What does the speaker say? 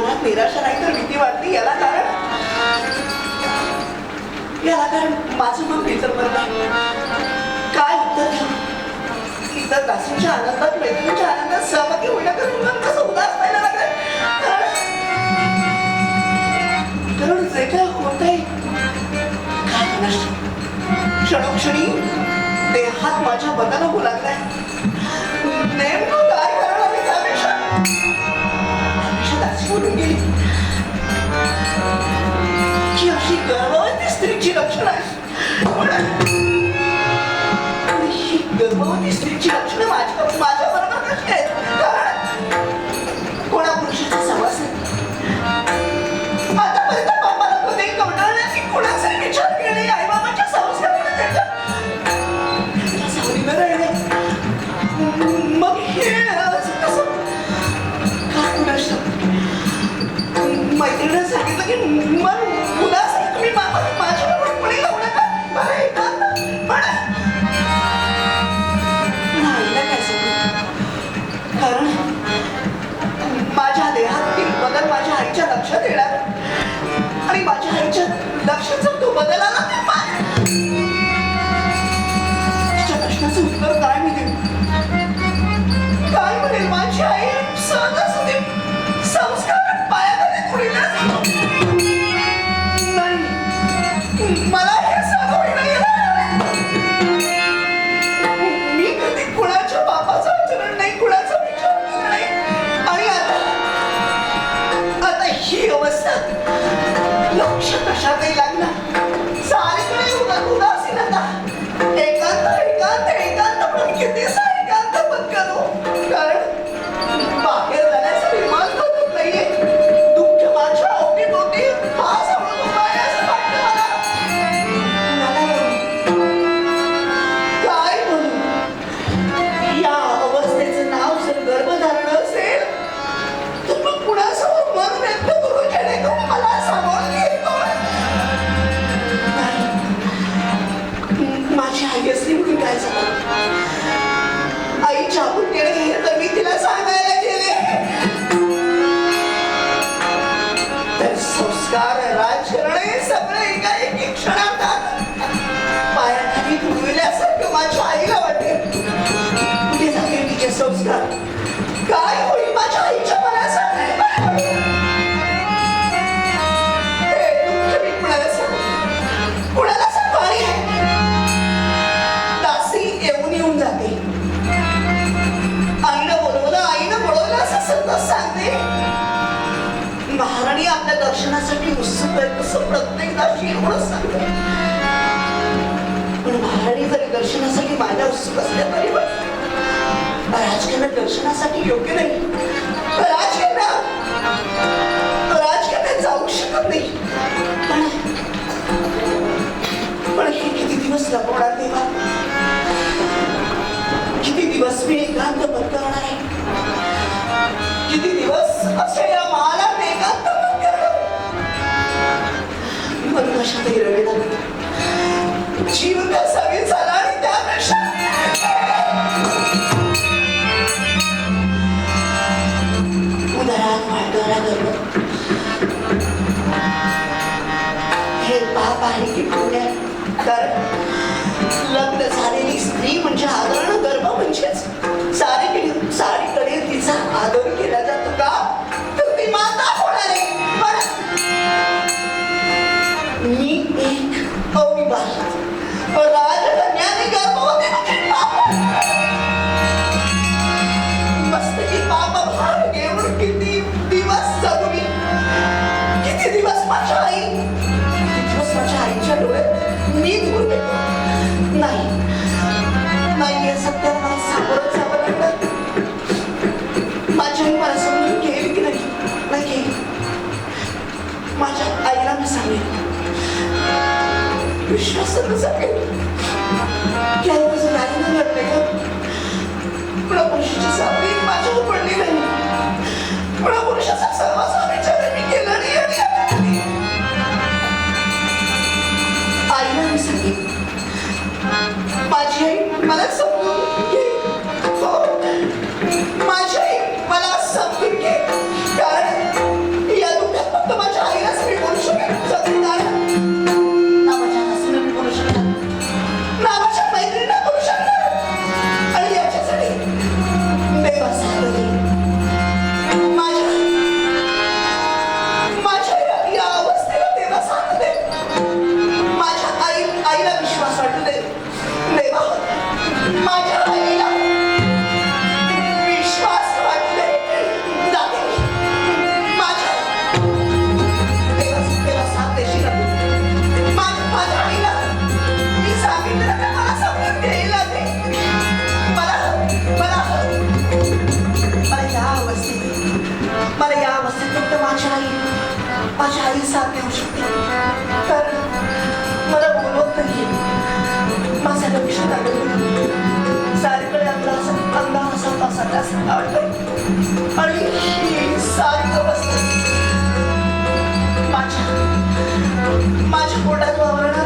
मनात निराशा नाही तर भीती वाटली याला कारण? याला कारण माझं मन विसंबत काय उत्तर इतर दासूच्या आनंदात मैत्रीच्या आनंदात सहभागी होण्याकडे मन कसं उदास व्हायला लागलं? कारण जे काय होत क्षणोक्षणी देहात माझ्या बदला होऊ लागलाय. नेमकं काय करणार मी त्यापेक्षा? Чего Я фигаро, ты встречал вчера. Я фигаро, ты встречал вчера, мать. que uma सरकार राजकारणे सगळे एका एक क्षणात पायाखाली धुविल्यासारखं माझ्या आईला तसं प्रत्येक दाशी एवढंच सांगत पण महाराणी दर्शनासाठी माझ्या उत्सुक असल्या तरी राजकारणात दर्शनासाठी योग्य नाही. राजकारणा राजकारणात जाऊ शकत नाही. पण Şurada görebilirim. विश्वासात जाते यायपासून काही नाही वाटते का कुणा पुरुषाची सापडी माझ्यावर पडली नाही. कुणा पुरुषाचा सर्वांचा साथ देऊ शकते. तर मला बोलवत नाही माझं लक्ष आलं सारीकडे आपला असं अंदा हसत असायला आवडतं आणि ही सारखं बसत माझ्या माझ्या पोटात वावरणं